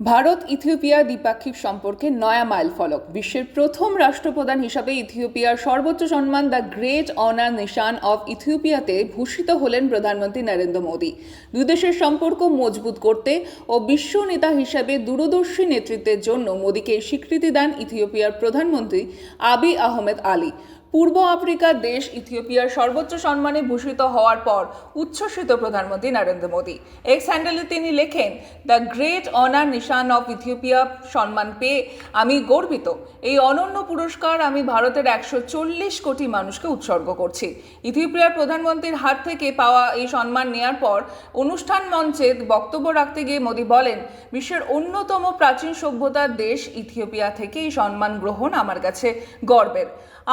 Bharat Ethiopia দ্বিপাক্ষিক সম্পর্কে নয়া মাইল ফলক। বিশ্বের প্রথম রাষ্ট্রপ্রধান হিসাবে ইথিওপিয়ার সর্বোচ্চ সম্মান the great honour Nishan of ইথিওপিয়াতে ভূষিত হলেন প্রধানমন্ত্রী নরেন্দ্র মোদী। দুই দেশের সম্পর্ক মজবুত করতে ও বিশ্ব নেতা হিসাবে দূরদর্শী নেতৃত্বের জন্য মোদীকে স্বীকৃতি দেন ইথিওপিয়ার প্রধানমন্ত্রী আবি আহমেদ আলী। পূর্ব আফ্রিকার দেশ ইথিওপিয়ার সর্বোচ্চ সম্মানে ভূষিত হওয়ার পর উচ্ছ্বসিত প্রধানমন্ত্রী নরেন্দ্র মোদী। এক্স হ্যান্ডেলে তিনি লেখেন, the great honour Nishan of Ethiopia সম্মান পেয়ে আমি গর্বিত। এই অনন্য পুরস্কার আমি ভারতের একশো চল্লিশ কোটি মানুষকে উৎসর্গ করছি। ইথিওপিয়ার প্রধানমন্ত্রীর হাত থেকে পাওয়া এই সম্মান নেয়ার পর অনুষ্ঠান মঞ্চে বক্তব্য রাখতে গিয়ে মোদী বলেন, বিশ্বের অন্যতম প্রাচীন সভ্যতার দেশ ইথিওপিয়া থেকে এই সম্মান গ্রহণ আমার কাছে গর্বের।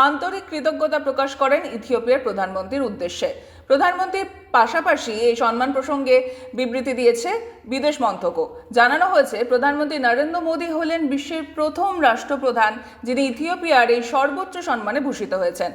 আন্তরিক কৃতজ্ঞতা প্রকাশ করেন ইথিওপিয়ার প্রধানমন্ত্রীর উদ্দেশ্যে। প্রধানমন্ত্রীর পাশাপাশি এই সম্মান প্রসঙ্গে বিবৃতি দিয়েছে বিদেশ মন্ত্রকও। জানানো হয়েছে, প্রধানমন্ত্রী নরেন্দ্র মোদী হলেন বিশ্বের প্রথম রাষ্ট্রপ্রধান যিনি ইথিওপিয়ার এই সর্বোচ্চ সম্মানে ভূষিত হয়েছেন।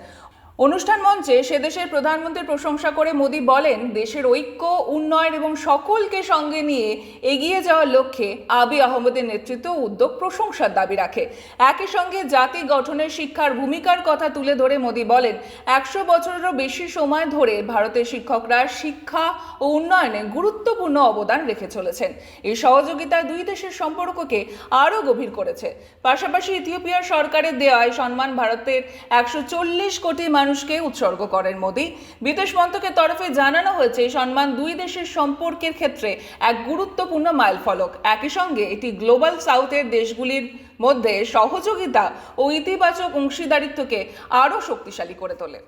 অনুষ্ঠান মঞ্চে সে দেশের প্রধানমন্ত্রীর প্রশংসা করে মোদী বলেন, দেশের ঐক্য, উন্নয়ন এবং সকলকে সঙ্গে নিয়ে এগিয়ে যাওয়ার লক্ষ্যে আবি আহমদের নেতৃত্ব উদ্যোগ প্রশংসার দাবি রাখে। একই সঙ্গে জাতি গঠনের শিক্ষার ভূমিকার কথা তুলে ধরে মোদী বলেন, একশো বছরেরও বেশি সময় ধরে ভারতের শিক্ষকরা শিক্ষা ও উন্নয়নে গুরুত্বপূর্ণ অবদান রেখে চলেছেন। এই সহযোগিতা দুই দেশের সম্পর্ককে আরও গভীর করেছে। পাশাপাশি ইথিওপিয়ার সরকারের দেওয়ায় সম্মান ভারতের একশো চল্লিশ কোটি মানুষকে উৎসর্গ করেন মোদি। বিদেশ মন্ত্রকের তরফে জানানো হয়েছে, সম্মান দুই দেশের সম্পর্কের ক্ষেত্রে এক গুরুত্বপূর্ণ মাইলফলক। একই সঙ্গে এটি গ্লোবাল সাউথের দেশগুলির মধ্যে সহযোগিতা ও ইতিবাচক অংশীদারিত্বকে আরও শক্তিশালী করে তোলে।